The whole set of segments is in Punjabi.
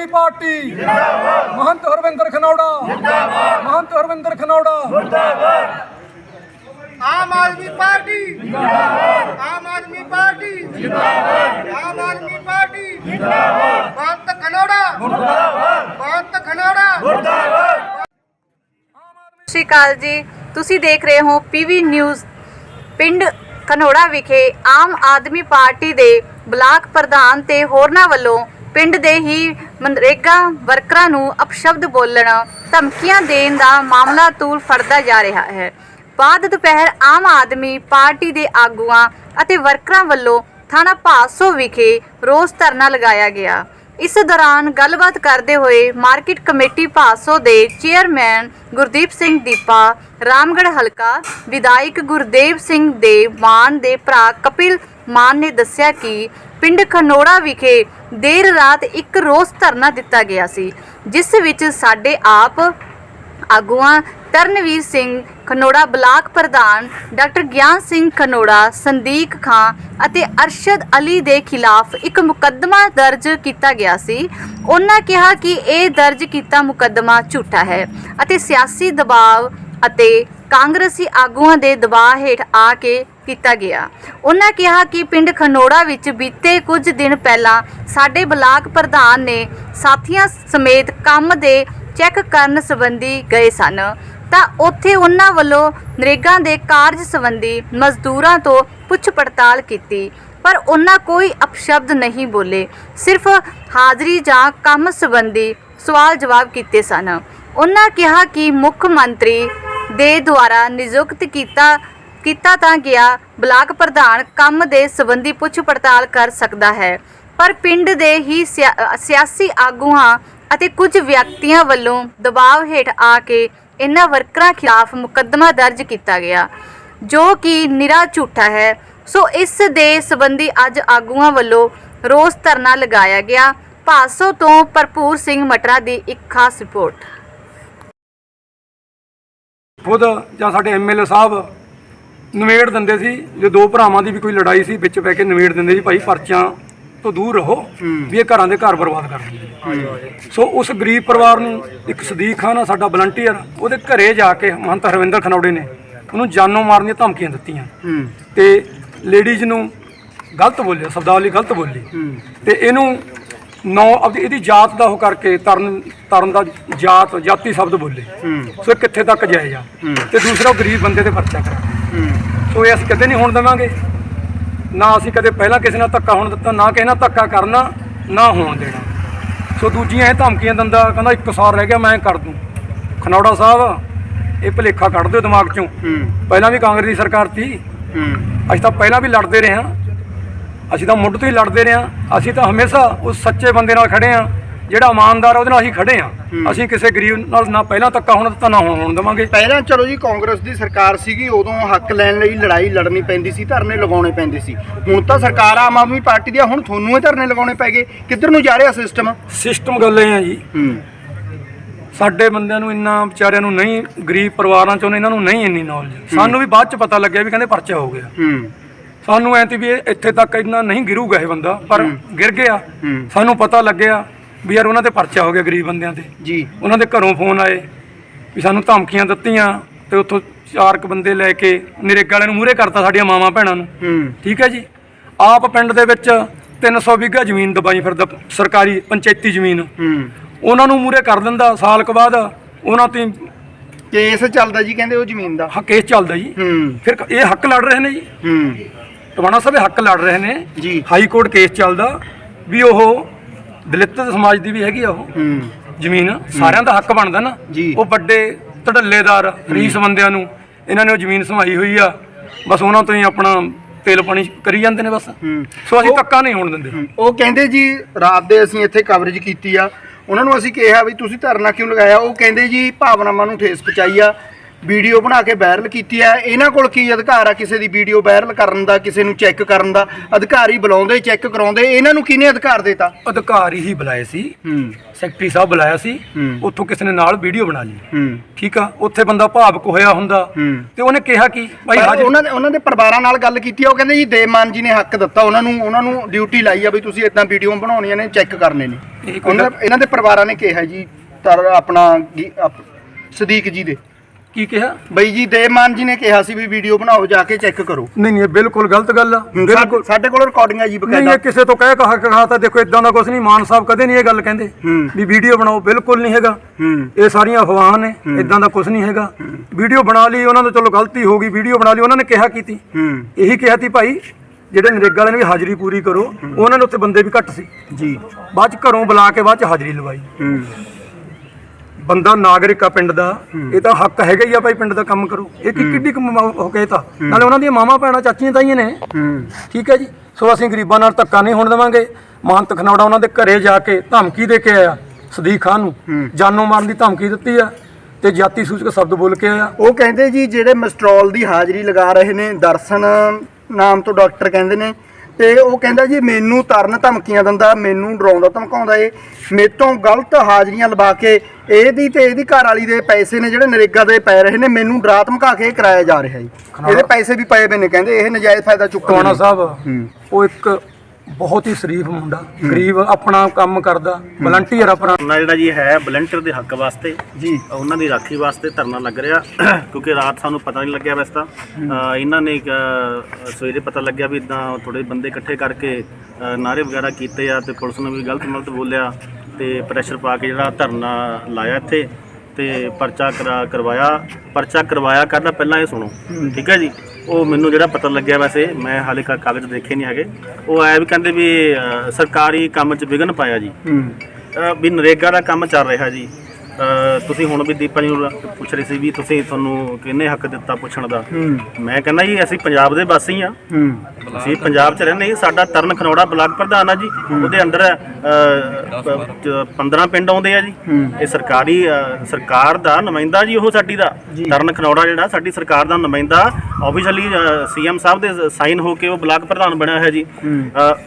ਆਦਮੀ ਪਾਰਟੀ। ਜਿੰਦਾਬਾਦ ਮਹੰਤ ਹਰਵਿੰਦਰ ਖਨੌੜਾ। ਜਿੰਦਾਬਾਦ ਮਹੰਤ ਹਰਵਿੰਦਰ ਖਨੌੜਾ। ਆਮ ਆਦਮੀ ਪਾਰਟੀ। ਜਿੰਦਾਬਾਦ ਆਮ ਆਦਮੀ ਪਾਰਟੀ। ਜਿੰਦਾਬਾਦ ਆਮ ਆਦਮੀ ਪਾਰਟੀ। ਜਿੰਦਾਬਾਦ ਬੰਤ ਖਨੋੜਾ। ਮੁਰਦਾਬਾਦ ਬੰਤ ਖਨੋੜਾ। ਸਤਿ ਸ਼੍ਰੀ ਅਕਾਲ ਜੀ। ਤੁਸੀਂ ਦੇਖ ਰਹੇ ਹੋ ਪੀਵੀ ਨਿਊਜ਼ ਪਿੰਡ ਖਨੋੜਾ ਵਿਖੇ ਆਮ ਆਦਮੀ ਪਾਰਟੀ ਦੇ ਬਲਾਕ ਪ੍ਰਧਾਨ ਤੇ ਹੋਰਨਾਂ ਵੱਲੋਂ ਪਿੰਡ ਦੇ ਹੀ ਮਨਰੇਗਾ ਵਰਕਰਾਂ ਨੂੰ ਅਪਸ਼ਬਦ ਬੋਲਣ, ਧਮਕੀਆਂ ਦੇਣ ਦਾ ਮਾਮਲਾ ਤੂਲ ਫੜਦਾ ਜਾ ਰਿਹਾ ਹੈ। ਬਾਅਦ ਦੁਪਹਿਰ ਆਮ ਆਦਮੀ ਪਾਰਟੀ ਦੇ ਆਗੂਆਂ ਅਤੇ ਵਰਕਰਾਂ ਵੱਲੋਂ ਥਾਣਾ ਭਾਸੋ ਵਿਖੇ ਰੋਸ ਧਰਨਾ ਲਗਾਇਆ ਗਿਆ। ਇਸ ਦੌਰਾਨ ਗੱਲਬਾਤ ਕਰਦੇ ਹੋਏ ਮਾਰਕੀਟ ਕਮੇਟੀ ਭਾਸੋ ਦੇ ਚੇਅਰਮੈਨ ਗੁਰਦੀਪ ਸਿੰਘ ਦੀਪਾ, ਰਾਮਗੜ੍ਹ ਹਲਕਾ ਵਿਧਾਇਕ ਗੁਰਦੇਵ ਸਿੰਘ ਦੇ ਮਾਨ ਦੇ ਭਰਾ ਕਪਿਲ ਮਾਨ ਨੇ ਦੱਸਿਆ ਕਿ ਪਿੰਡ ਖਨੋੜਾ ਵਿਖੇ ਦੇਰ ਰਾਤ ਇੱਕ ਰੋਸ ਧਰਨਾ ਦਿੱਤਾ ਗਿਆ ਸੀ, ਜਿਸ ਵਿੱਚ ਸਾਡੇ ਆਪ ਆਗੂਆਂ ਤਰਨਵੀਰ ਸਿੰਘ ਖਨੋੜਾ, ਬਲਾਕ ਪ੍ਰਧਾਨ ਡਾਕਟਰ ਗਿਆਨ ਸਿੰਘ ਖਨੋੜਾ, ਸੰਦੀਕ ਖਾਂ ਅਤੇ ਅਰਸ਼ਦ ਅਲੀ ਦੇ ਖਿਲਾਫ ਇੱਕ ਮੁਕੱਦਮਾ ਦਰਜ ਕੀਤਾ ਗਿਆ ਸੀ। ਉਹਨਾਂ ਕਿਹਾ ਕਿ ਇਹ ਦਰਜ ਕੀਤਾ ਮੁਕੱਦਮਾ ਝੂਠਾ ਹੈ ਅਤੇ ਸਿਆਸੀ ਦਬਾਅ ਅਤੇ ਕਾਂਗਰਸੀ ਆਗੂਆਂ ਦੇ ਦਬਾਅ ਹੇਠ ਆ ਕੇ ਕੀਤਾ ਗਿਆ। ਉਹਨਾਂ ਕਿਹਾ ਕਿ ਪਿੰਡ ਖਨੋੜਾ ਵਿੱਚ ਬੀਤੇ ਕੁਝ ਦਿਨ ਪਹਿਲਾਂ ਸਾਡੇ ਬਲਾਕ ਪ੍ਰਧਾਨ ਨੇ ਸਾਥੀਆਂ ਸਮੇਤ ਕੰਮ ਦੇ ਚੈੱਕ ਕਰਨ ਸੰਬੰਧੀ ਗਏ ਸਨ। ਤਾਂ ਉੱਥੇ ਉਹਨਾਂ ਵੱਲੋਂ ਨਰੇਗਾ ਦੇ ਕਾਰਜ ਸੰਬੰਧੀ ਮਜ਼ਦੂਰਾਂ ਤੋਂ ਪੁੱਛ ਪੜਤਾਲ ਕੀਤੀ। ਪਰ ਉਹਨਾਂ ਕੋਈ ਅਪਸ਼ਬਦ ਨਹੀਂ ਬੋਲੇ। ਸਿਰਫ ਹਾਜ਼ਰੀ ਜਾਂ ਕੰਮ ਸੰਬੰਧੀ ਸਵਾਲ ਜਵਾਬ ਕੀਤੇ ਸਨ। ਉਹਨਾਂ ਕਿਹਾ ਕਿ ਮੁੱਖ ਮੰਤਰੀ ਦੇ ਦੁਆਰਾ ਨਿਯੁਕਤ ਕੀਤਾ ਕੀਤਾ ਤਾਂ ਗਿਆ, ਬਲਾਕ ਪ੍ਰਧਾਨ ਕੰਮ ਦੇ ਸੰਬੰਧੀ ਪੁੱਛ ਪੜਤਾਲ ਕਰ ਸਕਦਾ ਹੈ। ਪਰ ਪਿੰਡ ਦੇ ਹੀ ਸਿਆਸੀ ਆਗੂਆਂ ਅਤੇ ਕੁਝ ਵਿਅਕਤੀਆਂ ਵੱਲੋਂ ਦਬਾਅ ਹੇਠ ਆ ਕੇ ਇਨ੍ਹਾਂ ਵਰਕਰਾਂ ਖਿਲਾਫ ਮੁਕੱਦਮਾ ਦਰਜ ਕੀਤਾ ਗਿਆ, ਜੋ ਕਿ ਨਿਰਾ ਝੂਠਾ ਹੈ। ਸੋ ਇਸ ਦੇ ਸੰਬੰਧੀ ਅੱਜ ਆਗੂਆਂ ਵੱਲੋਂ ਰੋਸ ਧਰਨਾ ਲਗਾਇਆ ਗਿਆ। ਭਾਸੋ ਤੋਂ ਭਰਪੂਰ ਸਿੰਘ ਮਟਰਾ ਦੀ ਇੱਕ ਖਾਸ ਰਿਪੋਰਟ। ਖੁਦ ਜਾਂ ਸਾਡੇ ਐਮਐਲਏ ਸਾਹਿਬ ਨਵੇੜ ਦਿੰਦੇ ਸੀ ਜੇ ਦੋ ਭਰਾਵਾਂ ਦੀ ਵੀ ਕੋਈ ਲੜਾਈ ਸੀ ਵਿੱਚ ਪੈ ਕੇ ਨਵੇੜ ਦਿੰਦੇ ਸੀ ਭਾਈ ਪਰਚਿਆਂ ਤੋਂ ਦੂਰ ਰਹੋ ਵੀ ਇਹ ਘਰਾਂ ਦੇ ਘਰ ਬਰਬਾਦ ਕਰ ਦਿੰਦੇ। ਸੋ ਉਸ ਗਰੀਬ ਪਰਿਵਾਰ ਨੂੰ ਇੱਕ ਸਦੀਕ ਖਾਨ ਆ ਸਾਡਾ ਵਲੰਟੀਅਰ ਉਹਦੇ ਘਰੇ ਜਾ ਕੇ ਮਹੰਤ ਹਰਵਿੰਦਰ ਖਨੌੜੇ ਨੇ ਉਹਨੂੰ ਜਾਨੋਂ ਮਾਰਨ ਦੀਆਂ ਧਮਕੀਆਂ ਦਿੱਤੀਆਂ। ਤੇ ਲੇਡੀਜ਼ ਨੂੰ ਗਲਤ ਬੋਲਿਆ ਸ਼ਬਦਾਵਲੀ ਗਲਤ ਬੋਲੀ। ਤੇ ਇਹਨੂੰ ਨੌ ਇਹਦੀ ਜਾਤ ਦਾ ਉਹ ਕਰਕੇ ਤਰਨ ਤਰਨ ਦਾ ਜਾਤ ਜਾਤੀ ਸ਼ਬਦ ਬੋਲੇ। ਸੋ ਕਿੱਥੇ ਤੱਕ ਆ ਤੇ ਦੂਸਰਾ ਗਰੀਬ ਬੰਦੇ ਤੇ ਪਰਚਾ ਕਰਾ। ਸੋ ਇਹ ਅਸੀਂ ਕਦੇ ਨਹੀਂ ਹੋਣ ਦੇਵਾਂਗੇ। ਨਾ ਅਸੀਂ ਕਦੇ ਪਹਿਲਾਂ ਕਿਸੇ ਨਾਲ ਧੱਕਾ ਹੋਣ ਦਿੱਤਾ ਨਾ ਕਿਸੇ ਨਾਲ ਧੱਕਾ ਕਰਨਾ ਨਾ ਹੋਣ ਦੇਣਾ। ਸੋ ਦੂਜੀਆਂ ਇਹ ਧਮਕੀਆਂ ਦਿੰਦਾ ਕਹਿੰਦਾ ਇੱਕ ਸਾਲ ਰਹਿ ਗਿਆ ਮੈਂ ਕਰ ਦੂੰ। ਖਨੌੜਾ ਸਾਹਿਬ ਇਹ ਭਲੇਖਾ ਕੱਢ ਦਿਓ ਦਿਮਾਗ ਚੋਂ। ਪਹਿਲਾਂ ਵੀ ਕਾਂਗਰਸ ਦੀ ਸਰਕਾਰ ਸੀ। ਅਸੀਂ ਤਾਂ ਪਹਿਲਾਂ ਵੀ ਲੜਦੇ ਰਹੇ ਹਾਂ। ਅਸੀਂ ਤਾਂ ਮੁੱਢ ਤੋਂ ਹੀ ਲੜਦੇ ਰਹੇ ਹਾਂ। ਅਸੀਂ ਤਾਂ ਹਮੇਸ਼ਾ ਉਸ ਸੱਚੇ ਬੰਦੇ ਨਾਲ ਖੜੇ ਹਾਂ। ਜਿਹੜਾ ਇਮਾਨਦਾਰ ਆ ਉਹਦੇ ਨਾਲ ਅਸੀਂ ਖੜੇ ਹਾਂ। ਅਸੀਂ ਕਿਸੇ ਗਰੀਬ ਨਾਲ ਨਾ ਪਹਿਲਾਂ ਧੱਕਾ ਹੋਣ ਦਿੱਤਾ ਨਾ ਹੁਣ ਹੋਣ ਦੇਵਾਂਗੇ। ਪਹਿਲਾਂ ਚਲੋ ਜੀ ਕਾਂਗਰਸ ਦੀ ਸਰਕਾਰ ਸੀਗੀ ਉਦੋਂ ਹੱਕ ਲੈਣ ਲਈ ਲੜਾਈ ਲੜਨੀ ਪੈਂਦੀ ਸੀ ਧਰਨੇ ਲਗਾਉਣੇ ਪੈਂਦੇ ਸੀ। ਹੁਣ ਤਾਂ ਸਰਕਾਰ ਆਮ ਆਦਮੀ ਪਾਰਟੀ ਦੀ ਆ ਹੁਣ ਤੁਹਾਨੂੰ ਇਹ ਧਰਨੇ ਲਗਾਉਣੇ ਪੈ ਗਏ। ਕਿੱਧਰ ਨੂੰ ਜਾ ਰਿਹਾ ਸਿਸਟਮ ਸਿਸਟਮ ਗੱਲ ਇਹ ਆ ਜੀ। ਹੂੰ। ਸਾਡੇ ਬੰਦਿਆਂ ਨੂੰ ਇੰਨਾ ਵਿਚਾਰਿਆਂ ਨੂੰ ਨਹੀਂ ਗਰੀਬ ਪਰਿਵਾਰਾਂ ਚੋਂ ਇਹਨਾਂ ਨੂੰ ਨਹੀਂ ਇੰਨੀ ਨੌਲੇਜ ਸਾਨੂੰ ਵੀ ਬਾਅਦ ਚ ਪਤਾ ਲੱਗਿਆ ਵੀ ਕਹਿੰਦੇ ਪਰਚਾ ਹੋ ਗਿਆ। ਹੂੰ। ਸਾਨੂੰ ਐਂ ਤੀ ਵੀ ਇਹ ਇੱਥੇ ਤੱਕ ਇੰਨਾ ਨਹੀਂ ਗਿਰੂਗਾ ਇਹ ਬੰਦਾ ਪਰ ਗਿਰ ਗਿਆ। ਸਾਨੂੰ ਪਤਾ ਲੱਗਿਆ। ਵੀ ਯਾਰ ਉਹਨਾਂ ਤੇ ਪਰਚਾ ਹੋ ਗਿਆ ਗਰੀਬ ਬੰਦਿਆਂ ਤੇ। ਜੀ। ਉਹਨਾਂ ਦੇ ਘਰੋਂ ਫੋਨ ਆਏ ਵੀ ਸਾਨੂੰ ਧਮਕੀਆਂ ਦਿੱਤੀਆਂ ਤੇ ਉੱਥੋਂ ਚਾਰ ਕੁ ਬੰਦੇ ਲੈ ਕੇ ਨਰੇਗਾ ਵਾਲਿਆਂ ਨੂੰ ਮੂਹਰੇ ਕਰਤਾ ਸਾਡੀਆਂ ਮਾਵਾਂ ਭੈਣਾਂ ਨੂੰ। ਹੂੰ। ਠੀਕ ਹੈ ਜੀ? ਆਪ ਪਿੰਡ ਦੇ ਵਿੱਚ 300 ਵਿਗਾ ਜ਼ਮੀਨ ਦਬਾਈ ਫਿਰਦਾ ਸਰਕਾਰੀ ਪੰਚਾਇਤੀ ਜ਼ਮੀਨ। ਹੂੰ। ਉਹਨਾਂ ਨੂੰ ਮੂਹਰੇ ਕਰ ਦਿੰਦਾ ਸਾਲ ਕੁ ਬਾਅਦ ਉਹਨਾਂ ਤੇ ਕੇਸ ਚੱਲਦਾ ਜੀ ਕਹਿੰਦੇ ਉਹ ਜ਼ਮੀਨ ਦਾ। ਹ- ਕੇਸ ਚੱਲਦਾ ਜੀ। ਹੂੰ। ਫਿਰ ਇਹ ਹੱਕ ਲੜ ਰਹੇ ਨੇ ਜੀ। ਹੂੰ। ਟਵਾਣਾ ਸਾਹਿਬ ਹੱਕ ਲੜ ਰਹੇ ਨੇ। ਜੀ। ਹਾਈ ਕੋਰਟ ਕੇਸ ਚੱਲਦਾ ਵੀ ਉਹ ਦਲਿਤ ਸਮਾਜ ਦੀ ਵੀ ਹੈਗੀ ਆ ਉਹ। ਹੂੰ। ਜ਼ਮੀਨ ਸਾਰਿਆਂ ਦਾ ਹੱਕ ਬਣਦਾ ਨਾ। ਜੀ। ਉਹ ਵੱਡੇ ਧੜੱਲੇਦਾਰ ਰੀਸ ਬੰਦਿਆਂ ਨੂੰ ਇਹਨਾਂ ਨੇ ਉਹ ਜ਼ਮੀਨ ਸਮਾਈ ਹੋਈ ਆ। ਬਸ ਉਹਨਾਂ ਤੋਂ ਹੀ ਆਪਣਾ ਤੇਲ ਪਾਣੀ ਕਰੀ ਜਾਂਦੇ ਨੇ ਬਸ। ਸੋ ਅਸੀਂ ਧੱਕਾ ਨਹੀਂ ਹੋਣ ਦਿੰਦੇ। ਉਹ ਕਹਿੰਦੇ ਜੀ ਰਾਤ ਦੇ ਅਸੀਂ ਇੱਥੇ ਕਵਰੇਜ ਕੀਤੀ ਆ। ਉਹਨਾਂ ਨੂੰ ਅਸੀਂ ਕਿਹਾ ਵੀ ਤੁਸੀਂ ਧਰਨਾ ਕਿਉਂ ਲਗਾਇਆ? ਉਹ ਕਹਿੰਦੇ ਜੀ ਭਾਵਨਾਵਾਂ ਨੂੰ ਠੇਸ ਪਹੁੰਚਾਈ ਆ। ਵੀਡੀਓ ਬਣਾ ਕੇ ਵਾਇਰਲ ਕੀਤੀ ਹੈ। ਇਹਨਾਂ ਕੋਲ ਕੀ ਅਧਿਕਾਰ ਆ ਕਿਸੇ ਦੀ ਵੀਡੀਓ ਵਾਇਰਲ ਕਰਨ ਦਾ ਕਿਸੇ ਨੂੰ ਚੈੱਕ ਕਰਨ ਦਾ? ਅਧਿਕਾਰੀ ਬੁਲਾਉਂਦੇ ਚੈੱਕ ਕਰਾਉਂਦੇ। ਇਹਨਾਂ ਨੂੰ ਕਿਹਨੇ ਅਧਿਕਾਰ ਦਿੱਤਾ? ਅਧਿਕਾਰੀ ਹੀ ਬੁਲਾਏ ਸੀ। ਹੂੰ। ਸੈਕਟਰੀ ਸਾਹਿਬ ਬੁਲਾਇਆ ਸੀ। ਉੱਥੋਂ ਕਿਸੇ ਨੇ ਨਾਲ ਵੀਡੀਓ ਬਣਾ ਲਈ। ਹੂੰ। ਠੀਕ ਆ? ਉੱਥੇ ਬੰਦਾ ਭਾਵਕ ਹੋਇਆ ਹੁੰਦਾ। ਤੇ ਉਹਨੇ ਕਿਹਾ ਕਿ ਭਾਈ ਹਾਜ਼ਰ ਉਹਨਾਂ ਦੇ ਉਹਨਾਂ ਦੇ ਪਰਿਵਾਰਾਂ ਨਾਲ ਗੱਲ ਕੀਤੀ ਉਹ ਕਹਿੰਦੇ ਜੀ ਦੇਵਮਾਨ ਜੀ ਨੇ ਹੱਕ ਦਿੱਤਾ। ਉਹਨਾਂ ਨੂੰ ਉਹਨਾਂ ਨੂੰ ਡਿਊਟੀ ਲਾਈ ਆ ਵੀ ਤੁਸੀਂ ਇਦਾਂ ਵੀਡੀਓ ਬਣਾਉਣੀਆਂ ਨੇ ਚੈੱਕ ਕਰਨੇ ਨੇ। ਉਹਨਾਂ ਇਹਨਾਂ ਦੇ ਪਰਿਵਾਰਾਂ ਨੇ ਕਿਹਾ ਜੀ ਤਰ ਆਪਣਾ ਸਦੀਕ ਜੀ ਦੇ। ਕੀ ਕਿਹਾ? ਬਈ ਜੀ ਦੇਵਮਾਨ ਜੀ ਨੇ ਕਿਹਾ ਸੀ ਵੀ ਵੀਡੀਓ ਬਣਾਓ ਜਾ ਕੇ ਚੈੱਕ ਕਰੋ। ਨਹੀਂ ਨਹੀਂ ਇਹ ਬਿਲਕੁਲ ਗਲਤ ਗੱਲ ਆ। ਬਿਲਕੁਲ। ਸਾਡੇ ਕੋਲ ਰਿਕਾਰਡਿੰਗ ਹੈ ਜੀ ਨਹੀਂ ਬਕਾਇਦਾ ਇਹ ਕਿਸੇ ਤੋਂ ਕਹਿ ਕਹਾ ਕਹਾ ਤਾਂ ਦੇਖੋ ਇਦਾਂ ਦਾ ਕੁਝ ਨਹੀਂ ਮਾਨ ਸਾਹਿਬ ਕਦੇ ਨਹੀਂ ਇਹ ਗੱਲ ਕਹਿੰਦੇ ਹੂੰ। ਵੀ ਵੀਡੀਓ ਬਣਾਓ ਬਿਲਕੁਲ ਨਹੀਂ ਹੈਗਾ। ਹੂੰ। ਇਹ ਸਾਰੀਆਂ ਅਫਵਾਹਾਂ ਨੇ ਇਦਾਂ ਦਾ ਕੁਝ ਨਹੀਂ ਹੈਗਾ। ਵੀਡੀਓ ਬਣਾ ਲਈ ਉਹਨਾਂ ਦਾ ਚਲੋ ਗਲਤੀ ਹੋ ਗਈ ਵੀਡੀਓ ਬਣਾ ਲਈ ਉਹਨਾਂ ਨੇ ਕਿਹਾ ਕੀਤੀ ਹੂੰ। ਇਹੀ ਕਿਹਾ ਸੀ ਭਾਈ ਜਿਹੜੇ ਨਰੇਗਾ ਵਾਲੇ ਨੇ ਵੀ ਹਾਜ਼ਰੀ ਪੂਰੀ ਕਰੋ ਉਹਨਾਂ ਨੇ ਉੱਥੇ ਬੰਦੇ ਵੀ ਘੱਟ ਸੀ। ਜੀ। ਬਾਅਦ ਚ ਘਰੋਂ ਬੁਲਾ ਕੇ ਬਾਅਦ ਚ ਹਾਜ਼ਰੀ ਲਵਾਈ। ਹੂੰ। ਬੰਦਾ ਨਾਗਰਿਕ ਆ ਪਿੰਡ ਦਾ ਇਹ ਤਾਂ ਹੱਕ ਹੈਗਾ ਹੀ ਆ ਭਾਈ ਪਿੰਡ ਦਾ ਕੰਮ ਕਰੋ। ਇਹ ਕੀ ਕਿੱਡੀ ਕੁ ਮ- ਹੋ ਕੇ ਤਾਂ ਨਾਲੇ ਉਹਨਾਂ ਦੀਆਂ ਮਾਮਾ ਭੈਣਾਂ ਚਾਚੀਆਂ ਤਾਈਆਂ ਨੇ। ਠੀਕ ਹੈ ਜੀ। ਸੋ ਅਸੀਂ ਗਰੀਬਾਂ ਨਾਲ ਧੱਕਾ ਨਹੀਂ ਹੋਣ ਦੇਵਾਂਗੇ। ਮਾਨਤ ਖਨੌੜਾ ਉਹਨਾਂ ਦੇ ਘਰੇ ਜਾ ਕੇ ਧਮਕੀ ਦੇ ਕੇ ਆਇਆ ਸਦੀਕ ਖਾਨ ਨੂੰ। ਜਾਨੋਂ ਮਾਰਨ ਦੀ ਧਮਕੀ ਦਿੱਤੀ ਆ ਤੇ ਜਾਤੀ ਸੂਚਕ ਸ਼ਬਦ ਬੋਲ ਕੇ ਆਇਆ। ਉਹ ਕਹਿੰਦੇ ਜੀ ਜਿਹੜੇ ਮਸਟਰੋਲ ਦੀ ਹਾਜ਼ਰੀ ਲਗਾ ਰਹੇ ਨੇ ਦਰਸ਼ਨ ਨਾਮ ਤੋਂ ਡਾਕਟਰ ਕਹਿੰਦੇ ਨੇ ਤੇ ਉਹ ਕਹਿੰਦਾ ਜੀ ਮੈਨੂੰ ਤਰਨ ਧਮਕੀਆਂ ਦਿੰਦਾ ਮੈਨੂੰ ਡਰਾਉਂਦਾ ਧਮਕਾਉਂਦਾ ਏ ਮੇਰੇ ਤੋਂ ਗਲਤ ਹਾਜ਼ਰੀਆਂ ਲਵਾ ਕੇ ਇਹਦੀ ਤੇ ਇਹਦੀ ਘਰ ਵਾਲੀ ਦੇ ਪੈਸੇ ਨੇ ਜਿਹੜੇ ਨਰੇਗਾ ਦੇ ਪੈ ਰਹੇ ਨੇ ਮੈਨੂੰ ਡਰਾ ਧਮਕਾ ਕੇ ਕਰਾਇਆ ਜਾ ਰਿਹਾ ਜੀ ਇਹਦੇ ਪੈਸੇ ਵੀ ਪਏ ਪਏ ਨੇ ਕਹਿੰਦੇ ਇਹ ਨਜਾਇਜ਼ ਫਾਇਦਾ ਚੁੱਕ ਰਹੇ ਟਵਾਣਾ ਨੇ। ਸਾਹਿਬ। ਉਹ ਇੱਕ ਬਹੁਤ ਹੀ ਸ਼ਰੀਫ ਮੁੰਡਾ ਗਰੀਬ ਆਪਣਾ ਕੰਮ ਕਰਦਾ ਵਲੰਟੀਅਰ ਆਪਣਾ। ਧਰਨਾ ਜਿਹੜਾ ਜੀ ਹੈ ਵਲੰਟੀਅਰ ਦੇ ਹੱਕ ਵਾਸਤੇ ਜੀ। ਉਹਨਾਂ ਦੀ ਰਾਖੀ ਵਾਸਤੇ ਧਰਨਾ ਲੱਗ ਰਿਹਾ ਕਿਉਂਕਿ ਰਾਤ ਸਾਨੂੰ ਪਤਾ ਨਹੀਂ ਲੱਗਿਆ ਵੈਸੇ ਤਾਂ। ਅ, ਇਹਨਾਂ ਨੇ ਅ, ਸਵੇਰੇ ਪਤਾ ਲੱਗਿਆ ਵੀ ਇਦਾਂ ਥੋੜੇ ਬੰਦੇ ਇਕੱਠੇ ਕਰਕੇ ਅ, ਨਾਅਰੇ ਵਗੈਰਾ ਕੀਤੇ ਆ ਤੇ ਪੁਲਿਸ ਨੇ ਵੀ ਗਲਤ ਮਲਤ ਬੋਲਿਆ ਤੇ ਪ੍ਰੈਸ਼ਰ ਪਾ ਕੇ ਜਿਹੜਾ ਧਰਨਾ ਲਾਇਆ ਇੱਥੇ ਤੇ ਪਰਚਾ ਕਰਾ ਕਰਵਾਇਆ ਪਰਚਾ ਕਰਵਾਇਆ ਕਰਦਾ ਪਹਿਲਾਂ ਇਹ ਸੁਣੋ ਠੀਕ ਹੈ ਜੀ? ਉਹ ਮੈਨੂੰ ਜਿਹੜਾ ਪਤਾ ਲੱਗਿਆ ਵੈਸੇ ਮੈਂ ਹਾਲੇ ਕਾ- ਕਾਗਜ਼ ਦੇਖੇ ਨਹੀਂ ਹੈਗੇ। ਉਹ ਆਇਆ ਵੀ ਕਹਿੰਦੇ ਵੀ ਸਰਕਾਰੀ ਕੰਮ 'ਚ ਵਿਘਨ ਪਾਇਆ ਜੀ। ਹੂੰ। ਵੀ ਨਰੇਗਾ ਦਾ ਕੰਮ ਚੱਲ ਰਿਹਾ ਜੀ। ਤੁਸੀਂ ਹੁਣ ਵੀ ਦੀਪਾ ਜੀ ਨੂੰ ਪੁੱਛ ਰਹੇ ਸੀ ਵੀ ਤੁਸੀਂ ਤੁਹਾਨੂੰ ਕਿਹਨੇ ਹੱਕ ਦਿੱਤਾ ਪੁੱਛਣ ਦਾ? ਹੂੰ। ਮੈਂ ਕਹਿੰਦਾ ਜੀ ਅਸੀਂ ਪੰਜਾਬ ਦੇ ਵਾਸੀ ਆ ਹੂੰ। ਅਸੀਂ ਪੰਜਾਬ 'ਚ ਰਹਿੰਦੇ ਜੀ ਸਾਡਾ ਤਰਨ ਖਨੌੜਾ ਬਲਾਕ ਪ੍ਰਧਾਨ ਆ ਜੀ ਉਹਦੇ ਅੰਡਰ 15 ਪਿੰਡ ਆਉਂਦੇ ਆ ਜੀ। ਇਹ ਸਰਕਾਰੀ ਸਰਕਾਰ ਦਾ ਨੁਮਾਇੰਦਾ ਜੀ ਉਹ ਸਾਡੀ ਦਾ। ਤਰਨ ਖਨੌੜਾ ਜਿਹੜਾ ਸਾਡੀ ਸਰਕਾਰ ਦਾ ਨੁਮਾਇੰਦਾ ਆਫੀਸ਼ੀਅਲੀ ਸੀਐਮ ਸਾਹਿਬ ਦੇ ਸਾਈਨ ਹੋ ਕੇ ਉਹ ਬਲਾਕ ਪ੍ਰਧਾਨ ਬਣਿਆ ਹੋਇਆ ਜੀ।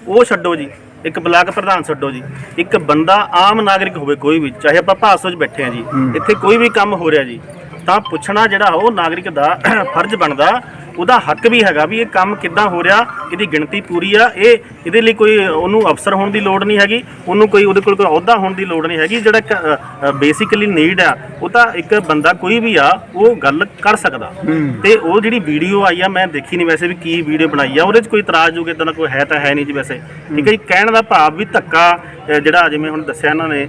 ਉਹ ਛੱਡੋ ਜੀ ਇੱਕ ਬਲਾਕ ਪ੍ਰਧਾਨ ਛੱਡੋ ਜੀ। ਇੱਕ ਬੰਦਾ ਆਮ ਨਾਗਰਿਕ ਹੋਵੇ ਕੋਈ ਵੀ ਚਾਹੇ ਆਪਾਂ ਭਾਸੋ 'ਚ ਬੈਠੇ ਆ ਜੀ ਇੱਥੇ ਕੋਈ ਵੀ ਕੰਮ ਹੋ ਰਿਹਾ ਜੀ ਤਾਂ ਪੁੱਛਣਾ ਜਿਹੜਾ ਉਹ ਨਾਗਰਿਕ ਦਾ ਫਰਜ਼ ਬਣਦਾ ਉਹਦਾ ਹੱਕ ਵੀ ਹੈਗਾ ਵੀ ਇਹ ਕੰਮ ਕਿੱਦਾਂ ਹੋ ਰਿਹਾ ਇਹਦੀ ਗਿਣਤੀ ਪੂਰੀ ਆ ਇਹ ਇਹਦੇ ਲਈ ਕੋਈ ਉਹਨੂੰ ਅਫਸਰ ਹੋਣ ਦੀ ਲੋੜ ਨਹੀਂ ਹੈਗੀ ਉਹਨੂੰ ਕੋਈ ਉਹਦੇ ਕੋਲ ਕੋਈ ਅਹੁਦਾ ਹੋਣ ਦੀ ਲੋੜ ਨਹੀਂ ਹੈਗੀ ਜਿਹੜਾ ਬੇਸਿਕਲੀ ਨੀਡ ਆ ਉਹ ਤਾਂ ਇੱਕ ਬੰਦਾ ਕੋਈ ਵੀ ਆ ਉਹ ਗੱਲ ਕਰ ਸਕਦਾ। ਤੇ ਉਹ ਜਿਹੜੀ ਵੀਡੀਓ ਆਈ ਆ ਮੈਂ ਦੇਖੀ ਨਹੀਂ ਵੈਸੇ ਵੀ ਕੀ ਵੀਡੀਓ ਬਣਾਈ ਆ ਉਹਦੇ 'ਚ ਕੋਈ ਇਤਰਾਜ਼ ਜੋ ਇਦਾਂ ਦਾ ਕੋਈ ਹੈ ਤਾਂ ਹੈ ਨਹੀਂ ਜੀ ਵੈਸੇ। ਠੀਕ ਹੈ ਜੀ ਕਹਿਣ ਦਾ ਭਾਵ ਵੀ ਧੱਕਾ ਜਿਹੜਾ ਜਿਵੇਂ ਹੁਣ ਦੱਸਿਆ ਇਹਨਾਂ ਨੇ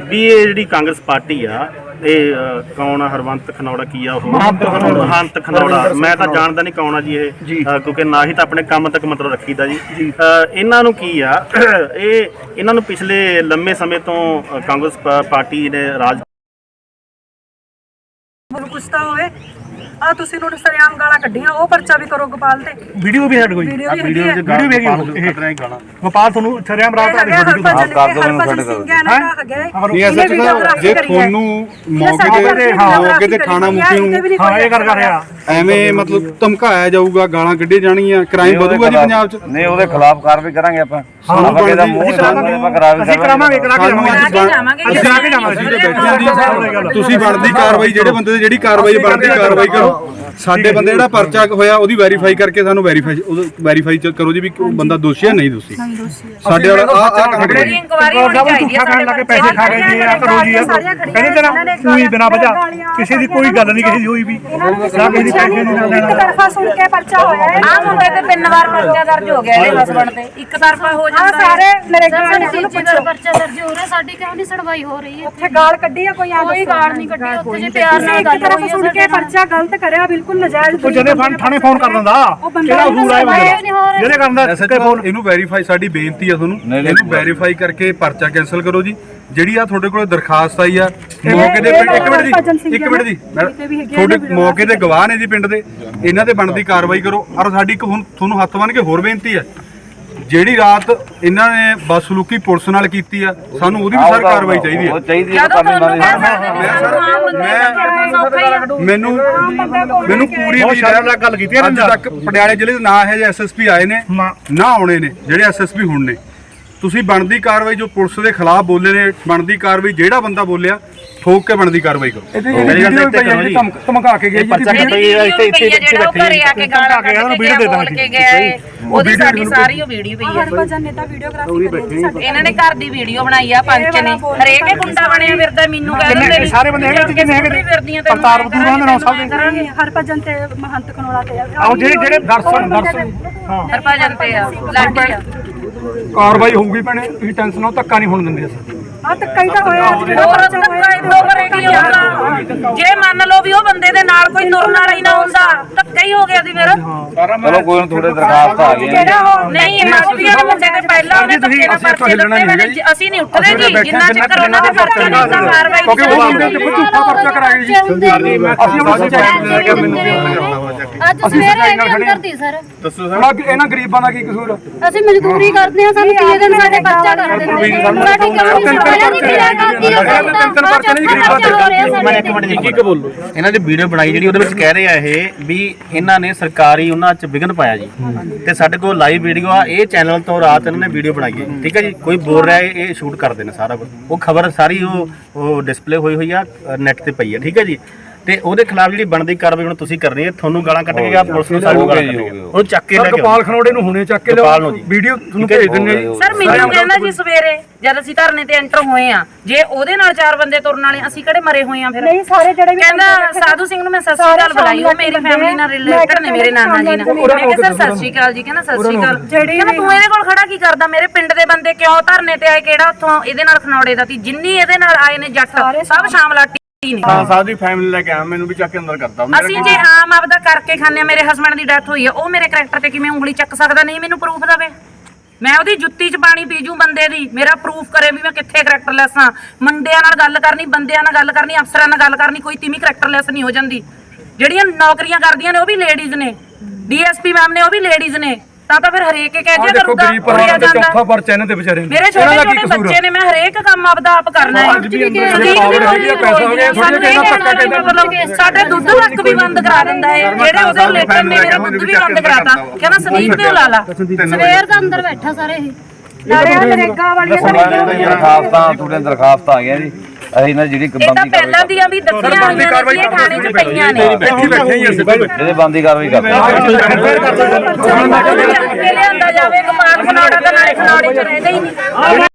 ਵੀ ਇਹ ਜਿਹੜੀ ਕਾਂਗਰਸ ਪਾਰਟੀ ਆ ਇਹ ਕੌਣ ਆ? ਹਰਵੰਤ ਖਨੌੜਾ ਕੀ ਆ ਉਹ? ਮਹੰਤ ਖਨੌੜਾ। ਮੈਂ ਤਾਂ ਜਾਣਦਾ ਨਹੀਂ ਕੌਣ ਆ ਜੀ ਇਹ ਕਿਉਂਕਿ ਨਾ ਹੀ ਤਾਂ ਆਪਣੇ ਕੰਮ ਤੱਕ ਮਤਲਬ ਰੱਖੀਦਾ ਜੀ। ਇਹਨਾਂ ਨੂੰ ਕੀ ਆ ਇਹ ਇਹਨਾਂ ਨੂੰ ਪਿਛਲੇ ਲੰਮੇ ਸਮੇਂ ਤੋਂ ਕਾਂਗਰਸ ਪਾ- ਪਾਰਟੀ ਨੇ ਰਾਜ ਤੁਹਾਨੂੰ ਕੁਛ ਤਾਂ ਹੋਵੇ। ਆ ਤੁਸੀਂ ਨੂੰ ਸਰਿਆਮ ਗਾਲਾਂ ਕੱਢੀਆਂ ਉਹ ਪਰਚਾ ਵੀ ਕਰੋ ਗੋਪਾਲ ਤੇ। ਵੀਡੀਓ ਵੀ ਸਾਡੇ ਕੋਲ ਵੀਡੀਓ ਵੀ ਹੈਗੀ ਹੈ ਵੀਡੀਓ ਵੀ ਹੈਗੀ ਇਹ ਗੋਪਾਲ ਤੁਹਾਨੂੰ ਛਰਿਆਮ ਰਾਤ ਇਹ ਹੈਗਾ ਹਰਭਜਨ ਕੇ ਹਰਭਜਨ ਸਿੰਘ ਹੈ? ਨਾ ਹੈਗਾ ਨਹੀਂ ਐਸਾ ਜੇ ਤੁਹਾਨੂੰ ਮੌਕੇ ਤੇ ਮੌਕੇ ਤੇ ਥਾਣਾ ਮੁਖੀ ਨੂੰ ਹਾਂ ਇਹ ਕਰ ਕਰ ਰਿਹਾ। ਐਵੇਂ ਮਤਲਬ ਧਮਕਾਇਆ ਜਾਊਗਾ ਗਾਲਾਂ ਕੱਢੀਆਂ ਜਾਣਗੀਆਂ ਕ੍ਰਾਈਮ ਵਧੂਗਾ ਜੀ ਪੰਜਾਬ 'ਚ। ਨਹੀਂ ਉਹਦੇ ਖਿਲਾਫ ਕਾਰਵਾਈ ਕਰਾਂਗੇ ਆਪਾਂ। ਆਪਾਂ ਬਣਦੀ- ਮੂੰਹ ਆਪਾਂ ਕਰਾ ਵੀ ਅਸੀਂ ਕਰਾਵਾਂਗੇ ਕਰਾ ਕੇ ਜਾਵਾਂਗੇ। ਅਸੀਂ ਕਰਾ ਕੇ ਜਾਵਾਂਗੇ ਹਾਂ। ਤੁਸੀਂ ਬਣਦੀ ਕਾਰਵਾਈ ਜਿਹੜੇ ਬੰਦੇ ਦੀ ਜਿਹੜੀ ਕਾਰਵਾਈ ਬਣਦੀ ਕਾਰਵਾਈ ਕਰੋ Yeah. ਸਾਡੇ ਬੰਦੇ ਜਿਹੜਾ ਪਰਚਾ ਹੋਇਆ ਉਹਦੀ ਵੈਰੀਫਾਈ ਕਰਕੇ ਸਾਨੂੰ ਵੈਰੀਫਾਈ ਵੈਰੀਫਾਈ ਕਰੋ ਜੀ ਵੀ ਉਹ ਬੰਦਾ ਦੋਸ਼ੀ ਹੈ ਨਹੀਂ ਦੋਸ਼ੀ। ਸਾਡੇ ਵਾਲਾ ਆ ਆ ਕੰਮ ਕਰੋ ਜੀ। ਇਨਕੁਆਰੀ ਹੋਣੀ ਚਾਹੀਦੀ ਹੈ ਖਾਣ ਲੱਗੇ ਪੈਸੇ ਖਾ ਗਏ ਜੀ ਆ ਕਰੋ ਜੀ ਆ। ਕਹਿੰਦੇ ਤੇ ਨਾ ਕੋਈ ਬਿਨਾ ਵਜ੍ਹਾ ਕਿਸੇ ਦੀ ਕੋਈ ਗੱਲ ਨਹੀਂ ਕਿਸੇ ਦੀ ਹੋਈ ਵੀ। ਨਾ ਕਿਸੇ ਦੀ ਪੈਸੇ ਨਹੀਂ ਨਾ ਇੱਕ ਲੈਣਾ ਤਰਫਾ ਸੁਣ ਕੇ ਪਰਚਾ ਹੋਇਆ ਹੈ। ਆ ਮੁੰਡੇ ਤੇ ਤਿੰਨ ਵਾਰ ਪਰਚਾ ਦਰਜ ਹੋ ਗਿਆ ਇਹਦੇ ਹਸਬੰਡ ਤੇ। ਇੱਕ ਤਰਫਾ ਹੋ ਆ ਜਾਂਦਾ ਸਾਰੇ ਮੇਰੇ ਗਾਲ ਨੇ ਪਰਚਾ ਦਰਜ ਹੋ ਰਿਹਾ ਸਾਡੀ ਕਿਉਂ ਨਹੀਂ ਸੁਣਵਾਈ ਹੋ ਰਹੀ ਹੈ ਉੱਥੇ ਗਾਲ ਕੱਢੀ ਆ ਕੋਈ ਆ ਕੋਈ ਗਾਲ ਨਹੀਂ ਕੱਢੀ ਉੱਥੇ ਜੇ ਪਿਆਰ ਨਾਲ ਇੱਕ ਗੱਲ ਤਰਫ ਹੋਈ ਸੁਣ ਕੇ ਪਰਚਾ ਗਲਤ ਕਰਿਆ ਬਿਲਕੁਲ ਨਜਾਇਜ਼ ਉਹ ਜਦੇ ਫਨ ਥਾਣੇ ਫੋਨ ਕਰ ਦਿੰਦਾ। ਕਿਹੜਾ ਉਸੂਲ ਹੈ ਬੰਦੇ ਦਾ ਜਿਹਨੇ ਕਰਦਾ ਤੇ ਫੋਨ ਇਹਨੂੰ ਵੈਰੀਫਾਈ ਸਾਡੀ ਬੇਨਤੀ ਆ ਤੁਹਾਨੂੰ। ਨਹੀਂ, ਇਹਨੂੰ ਵੈਰੀਫਾਈ ਕਰਕੇ ਪਰਚਾ ਕੈਨਸਲ ਕਰੋ ਜੀ। ਜਿਹੜੀ ਆ ਤੁਹਾਡੇ ਕੋਲ ਦਰਖਾਸਤ ਆਈ ਆ ਮੌਕੇ ਦੇ ਪਿੰਡ- ਇੱਕ ਮਿੰਟ ਜੀ ਇੱਕ ਮਿੰਟ ਜੀ। ਮੈਡਮ, ਤੁਹਾਡੇ ਮੌਕੇ ਦੇ ਗਵਾਹ ਨੇ ਜੀ ਪਿੰਡ ਦੇ। ਇਹਨਾਂ ਤੇ ਬਣਦੀ ਕਾਰਵਾਈ ਕਰੋ। ਔਰ ਸਾਡੀ ਇੱਕ ਹੁਣ ਤੁਹਾਨੂੰ ਹੱਥ ਬੰਨ ਕੇ ਹੋਰ ਬੇਨਤੀ ਹੈ ਜਿਹੜੀ ਰਾਤ ਇਹਨਾਂ ਨੇ ਬਦਸਲੂਕੀ ਪੁਲਿਸ ਨਾਲ ਕੀਤੀ ਆ ਸਾਨੂੰ ਉਹਦੀ ਵੀ ਸਰ ਕਾਰਵਾਈ ਚਾਹੀਦੀ ਉਹ ਆ ਚਾਹੀਦੀ ਹੈ ਜਦੋਂ ਕਰਨੀ ਤੁਹਾਨੂੰ ਕਹਿ ਬਣਦੀ ਸਕਦੇ ਮੈਂ ਆਮ ਬੰਦੇ ਦਾ। ਮੈਨੂੰ ਮੈਨੂੰ ਪੂਰੀ ਗੱਲ ਕੀਤੀ ਹੈ ਅੱਜ ਇਹਨਾਂ ਤੱਕ ਪਟਿਆਲੇ ਜ਼ਿਲ੍ਹੇ ਦੇ ਨਾ ਹੈ ਜੇ ਐਸਐਸਪੀ ਆਏ ਨੇ ਨਾ। ਨਾ ਆਉਣੇ ਨੇ ਜਿਹੜੇ ਐਸਐਸਪੀ ਹੁਣ ਨੇ। ਤੁਸੀਂ ਬਣਦੀ ਕਾਰਵਾਈ ਜੋ ਪੁਲਿਸ ਦੇ ਖਿਲਾਫ ਬੋਲੇ ਨੇ ਬਣਦੀ ਕਾਰਵਾਈ ਜਿਹੜਾ ਬੰਦਾ ਬੋਲਿਆ ਠੋਕ ਕੇ ਬਣਦੀ ਕਾਰਵਾਈ ਕਰੋ। ਇਹਦੀ ਮੇਰੀ ਗੱਲ ਵੀਡੀਓ ਪਈ ਹੈ ਕਰੋ ਜੀ ਜੀ। ਧਮਕ- ਧਮਕਾ ਕੇ ਗਿਆ ਜੀ ਇੱਥੇ- ਇੱਥੇ- ਇੱਥੇ ਜਿਹੜਾ ਉਹ ਘਰੇ ਆ ਕੇ ਗਾਲਾਂ ਕੱਢ ਵੀਡੀਓ ਕੇ ਦੇ ਬੋਲ ਦਾਂਗੇ। ਕੇ ਗਿਆ ਏ ਉਹਦੀ ਸਾਡੀ ਸਾਰੀ ਉਹ ਵੀਡੀਓ ਪਈ ਹੈ ਹਰਭਜਨ ਨੇ ਤਾਂ ਵੀਡੀਓਗ੍ਰਾਫੀ ਕਰੀ ਹੈ ਜੀ ਸਾਡੇ। ਇਹਨਾਂ ਨੇ ਘਰ ਦੀ ਵੀਡੀਓ ਬਣਾਈ ਆ ਪੰਚ ਨੇ ਹਰੇਕ ਹੀ ਗੁੰਡਾ ਬਣਿਆ ਫਿਰਦਾ ਮੈਨੂੰ ਕਹਿ ਕਿੰਨੇ- ਦਿੰਦੇ ਨੇ ਸਾਰੇ ਬੰਦੇ ਹੈਗੇ ਜੀ, ਕਿੰਨੇ ਹੈਗੇ ਕਰਤਾਰ ਬਤੂਰਾ ਦੇ ਨਾਲ ਸਭ ਦੇ। ਹਰਭਜਨ ਤੇ ਮਹੰਤ ਕਨੋਲਾ ਤੇ ਆਓ ਜਿਹੜੇ ਜਿਹੜੇ ਦਰਸ਼ਨ ਦਰਸ਼ਨ। ਹਰਭਜਨ ਤੇ ਆ ਲਾਡੀ ਆ। ਕਾਰਵਾਈ ਹੋਊਗੀ ਭੈਣੇ ਤੁਸੀਂ ਟੈਨਸ਼ਨ ਨਾ ਧੱਕਾ ਨਹੀਂ ਹੋਣ ਦਿੰਦੇ ਅਸੀਂ। ਆ ਤਾਂ ਕਈ ਤਾਂ ਹੋਇਆ ਅੱਜ ਜਿਹੜਾ ਹੋਰ ਬੱਚਾ ਹੋਇਆ ਧੱਕਾ ਇਦੋਂ ਕਰੇਗੀ ਹੋਊਗਾ ਜੇ ਮੰਨ ਲਓ ਵੀ ਉਹ ਬੰਦੇ ਦੇ ਨਾਲ ਕੋਈ ਤੁਰਨ ਵਾਲਾ ਹੀ ਨਾ ਹੁੰਦਾ ਧੱਕਾ ਹੀ ਹੋ ਗਿਆ ਸੀ ਫਿਰ। ਚਲੋ ਕੋਈ ਨਾ ਥੋੜੇ ਦਰਖਾਸਤ ਆ ਗਈਆਂ ਜਿਹੜਾ ਉਹ ਨਹੀਂ ਮਾਫੀਆ ਦੇ ਬੰਦੇ ਦੇ ਪਹਿਲਾਂ ਉਹਨੇ ਧੱਕੇ ਨਾਲ ਪਰਚੇ ਦਿੱਤੇ ਮੈਨੇ ਅਸੀਂ ਨਹੀਂ ਉੱਠਦੇ ਜੀ ਜਿੰਨਾ ਚਿਰ ਉਹਨਾਂ ਦੇ ਪਰਚੇ ਨਹੀਂ ਹੁੰਦਾ ਕਾਰਵਾਈ ਕਿਉਂਕਿ ਉਹ ਬੰਦੇ ਤੇ ਝੂਠਾ ਪਰਚਾ ਕਰਾਇਆ ਜੀ। ਅਸੀਂ ਉਹਨੂੰ ਅੱਜ ਸਵੇਰੇ ਇਹ ਵੀ ਅੰਦਰ ਦੀ ਸਰ। ਥੋੜਾ ਇਹਨਾਂ ਗਰੀਬਾਂ ਦਾ ਕੀ ਕਸੂਰ? ਅਸੀਂ ਮਜ਼ਦੂਰੀ ਕਰਦੇ ਹਾਂ ਸਾਨੂੰ ਤੀਏ ਦਿਨ ਸਾਡੇ ਬੱਚਾ ਕਰ ਦਿੰਦੇ ਨੇ। ਸਾਡੀ ਕਮੀ ਪਹਿਲਾਂ ਨਹੀਂ ਕਿਹਾ ਕਰਦੀ ਤਿੰਨ ਤਿੰਨ ਪਰਚੇ ਨਹੀਂ ਗਰੀਬਾਂ ਦੇ ਇੱਕ ਮਿੰਟ ਇੱਕ ਇੱਕ ਬੋਲੋ ਇਹਨਾਂ ਦੀ ਵੀਡੀਓ ਬਣਾਈ ਜਿਹੜੀ ਉਹਦੇ ਵਿੱਚ ਕਹਿ ਰਹੇ ਆ ਇਹ ਵੀ ਇਹਨਾਂ ਨੇ ਸਰਕਾਰੀ ਉਹਨਾਂ 'ਚ ਵਿਘਨ ਪਾਇਆ ਜੀ। ਤੇ ਸਾਡੇ ਕੋਲ ਲਾਈਵ ਵੀਡੀਓ ਆ ਇਹ ਚੈਨਲ ਤੋਂ ਰਾਤ ਇਹਨਾਂ ਨੇ ਵੀਡੀਓ ਬਣਾਈ ਹੈ। ਠੀਕ ਹੈ ਜੀ? ਕੋਈ ਬੋਲ ਰਿਹਾ ਹੈ ਇਹ ਸ਼ੂਟ ਕਰਦੇ ਨੇ ਸਾਰਾ ਕੁਝ। ਉਹ ਖਬਰ ਸਾਰੀ ਉਹ ਉਹ ਡਿਸਪਲੇ ਹੋਈ ਹੋਈ ਆ ਨੈਟ ਤੇ ਪਈ ਹੈ। ਠੀਕ ਹੈ ਜੀ? ਤੇ ਉਹਦੇ ਖਿਲਾਫ ਜਿਹੜੀ ਬਣਦੀ ਕਾਰਵਾਈ ਹੁਣ ਤੁਸੀਂ ਕਰਨੀ ਹੈ ਤੁਹਾਨੂੰ ਗਾਲਾਂ ਕੱਢ ਕੇ ਗਿਆ ਪੁਲਿਸ ਨੂੰ ਸਾਨੂੰ ਗਾਲਾਂ ਕੱਢ ਕੇ। ਗਿਆ ਉਹਨੂੰ ਚੱਕ ਕੇ ਲੈ ਕੇ। ਗੋਪਾਲ ਖਨੋੜੇ ਨੂੰ ਹੁਣੇ ਚੱਕ ਕੇ ਲਿਆਓ। ਵੀਡੀਓ ਤੁਹਾਨੂੰ ਭੇਜ ਦਿੰਨੇ ਜੀ। ਸਰ ਮੈਨੂੰ ਕਹਿੰਦਾ ਜੀ ਸਵੇਰੇ ਜਦ ਅਸੀਂ ਧਰਨੇ ਤੇ ਐਂਟਰ ਹੋਏ ਆ ਜੇ ਉਹਦੇ ਨਾਲ ਚਾਰ ਬੰਦੇ ਤੁਰਨ ਵਾਲੇ ਅਸੀਂ ਕਿਹੜੇ ਮਰੇ ਹੋਏ ਆ ਫਿਰ? ਨਹੀਂ ਸਾਰੇ ਜਿਹੜੇ ਵੀ ਕਹਿੰਦਾ ਸਾਧੂ ਸਿੰਘ ਨੂੰ ਮੈਂ ਸਤਿ ਸ਼੍ਰੀ ਅਕਾਲ ਬੁਲਾਈ ਉਹ ਮੇਰੀ ਫੈਮਿਲੀ ਨਾਲ ਰਿਲੇਟਡ ਨੇ ਮੇਰੇ ਨਾਨਾ ਜੀ ਨਾਲ। ਮੈਂ ਕਿਹਾ ਸਰ ਸਤਿ ਸ਼੍ਰੀ ਅਕਾਲ ਜੀ ਕਹਿੰਦਾ ਸਤਿ ਸ਼੍ਰੀ ਅਕਾਲ। ਕਹਿੰਦਾ ਤੂੰ ਇਹਦੇ ਕੋਲ ਖੜਾ ਕੀ ਕਰਦਾ? ਮੇਰੇ ਪਿੰਡ ਦੇ ਬੰਦੇ ਕਿਉਂ ਧਰਨੇ ਤੇ ਆਏ? ਕਿਹੜਾ ਉੱਥੋਂ ਇਹਦੇ ਨਾਲ ਖਨੌੜੇ ਦਾ ਸੀ? ਜਿੰਨੀ ਇਹਦੇ ਨਾਲ ਆਏ ਨੇ ਜੱਟ ਸਭ ਸ਼ਾਮਲਾਟੀ ਨੇ ਹਾਂ ਸਾਡੀ ਫੈਮਿਲੀ ਲੈ ਕੇ ਆਇਆ ਮੈਨੂੰ ਵੀ ਚੱਕ ਕੇ ਅੰਦਰ ਕਰਤਾ। ਅਸੀਂ ਜੇ ਆਮ ਆਪਦਾ ਕਰਕੇ ਖਾਂਦੇ ਆ ਮੇਰੇ ਹਸਬੰਡ ਦੀ ਡੈਥ ਹੋਈ ਆ ਉਹ ਮੇਰੇ ਕਰੈਕਟਰ ਤੇ ਕਿਵੇਂ ਉਂਗਲੀ ਚੱਕ ਸਕਦਾ ਨਹੀਂ ਮੈਨੂੰ ਪ੍ਰੂਫ ਦਵੇ। ਮੈਂ ਉਹਦੀ ਜੁੱਤੀ 'ਚ ਪਾਣੀ ਪੀਜੂ ਬੰਦੇ ਦੀ ਮੇਰਾ ਪ੍ਰੂਫ ਕਰੇ ਵੀ ਮੈਂ ਕਿੱਥੇ ਕਰੈਕਟਰਲੈਸ ਆ ਮੁੰਡਿਆਂ ਨਾਲ ਗੱਲ ਕਰਨੀ ਬੰਦਿਆਂ ਨਾਲ ਗੱਲ ਕਰਨੀ ਅਫਸਰਾਂ ਨਾਲ ਗੱਲ ਕਰਨੀ ਕੋਈ ਤਿਮੀ ਕਰੈਕਟਰਲੈਸ ਨਹੀਂ ਹੋ ਜਾਂਦੀ। ਜਿਹੜੀਆਂ ਨੌਕਰੀਆਂ ਕਰਦੀਆਂ ਨੇ ਉਹ ਵੀ ਲੇਡੀਜ਼ ਨੇ। ਡੀਐਸਪੀ ਮੈਮ ਨੇ ਉਹ ਵੀ ਲੇਡੀਜ਼ ਨੇ। ਤਾਂ ਤਾਂ ਫਿਰ ਹਰੇਕ ਇਹ ਕਹਿ ਜਿਆ ਦੇਖੋ ਕਰੂਗਾ ਗਰੀਬ ਪਰਿਵਾਰ ਦਾ ਚੌਥਾ ਪਰਚਾ ਇਹਨਾਂ ਦੇ ਵਿਚਾਰੇ ਨੂੰ। ਮੇਰੇ ਇਹਨਾਂ ਛੋਟੇ ਦਾ ਕੀ ਛੋਟੇ ਕਸੂਰ? ਬੱਚੇ ਨੇ ਮੈਂ ਹਰੇਕ ਕੰਮ ਆਪਦਾ ਆਪ ਕਰਨਾ ਹੈ। ਅੱਜ ਵੀ ਅੰਦਰ ਸੁਦੀਪ ਪਾਵਰ ਹੈਗੀ ਆ, ਪੈਸਾ ਹੋ ਗਿਆ, ਥੋੜ੍ਹੀਆਂ ਸਾਨੂੰ ਇਹ ਕਿਹਨਾਂ ਧੱਕਾ ਕਹਿੰਦਾ। ਮਤਲਬ ਸਾਡੇ ਦੁੱਧ ਤੱਕ ਵੀ ਬੰਦ ਕਰਾ ਦਿੰਦਾ ਹੈ। ਜਿਹੜੇ ਉਹਦੇ ਰਿਲੇਟਡ ਨੇ ਮੇਰਾ ਦੁੱਧ ਵੀ ਬੰਦ ਕਰਾਤਾ। ਕਹਿੰਦਾ ਸੰਦੀਪ ਤੇ ਲਾ। ਲਾ ਸਵੇਰ ਦਾ ਅੰਦਰ ਬੈਠਾ ਸਾਰੇ ਇਹ। ਨਾਲੇ ਨਰੇਗਾ ਵਾਲੀਆਂ ਦਰਖਾਸਤਾਂ ਤੁਹਾਡੇ ਦਰਖਾਸਤਾਂ ਆ ਗਈਆਂ ਜੀ। ਅਸੀਂ ਨਾ ਜਿਹੜੀ ਇਹ ਤਾਂ ਬੰਦੀ ਪਹਿਲਾਂ ਦੀਆਂ ਵੀ ਦੱਸੀਆਂ ਹੋਈਆਂ ਨੇ ਜੀ, ਇਹ ਥਾਣੇ 'ਚ ਪਈਆਂ ਨੇ। ਬੈਠੀ ਬੈਠੇ ਹੀ ਅਸੀਂ। ਇਹਦੇ ਬੰਦੀ ਕਾਰਵਾਈ ਕਰਦੇ ਚੱਕ ਕੇ ਲਿਆਂਦਾ ਜਾਵੇ ਕਮਾਲ ਖਨਾੜਾ ਤਾਂ ਨਾਲੇ ਖਨਾੜੇ 'ਚ ਰਹਿੰਦਾ ਹੀ ਨਹੀਂ।